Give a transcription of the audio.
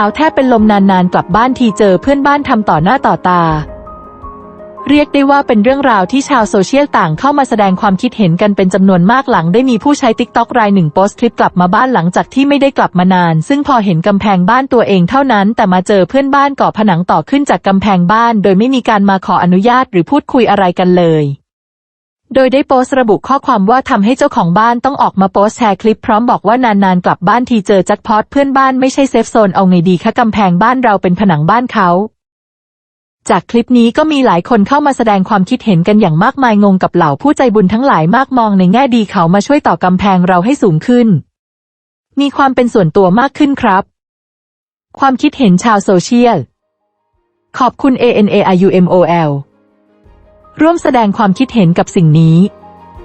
าวแทบเป็นลมนานๆ กลับบ้านทีเจอเพื่อนบ้านทำต่อหน้าต่อตา เรียกได้ว่าเป็นเรื่องราวที่ชาวโซเชียลต่างเข้ามาแสดงความคิดเห็นกันเป็นจำนวนมากหลังได้มีผู้ใช้ติ๊กต็อกรายหนึ่งโพสต์คลิปกลับมาบ้านหลังจากที่ไม่ได้กลับมานาน ซึ่งพอเห็นกำแพงบ้านตัวเองเท่านั้น แต่มาเจอเพื่อนบ้านก่อผนังต่อขึ้นจากกำแพงบ้าน โดยไม่มีการมาขออนุญาตหรือพูดคุยอะไรกันเลย โดยได้โพสต์ระบุข้อความว่าทำให้เจ้าของบ้านต้องออกมาโพสต์แชร์คลิปพร้อมบอกว่านานๆกลับบ้านทีเจอแจ็คพอตเพื่อนบ้านไม่ใช่เซฟโซนเอาไงดีคะกำแพงบ้านเราเป็นผนังบ้านเขา จากคลิปนี้ก็มีหลายคนเข้ามาแสดงความคิดเห็นกันอย่างมากมายงงกับเหล่าผู้ใจบุญทั้งหลายมากมองในแง่ดีเขามาช่วยต่อกำแพงเราให้สูงขึ้น มีความเป็นส่วนตัวมากขึ้นครับ ความคิดเห็นชาวโซเชียล ขอบคุณ ANARUMOL ร่วมแสดงความคิดเห็นกับสิ่งนี้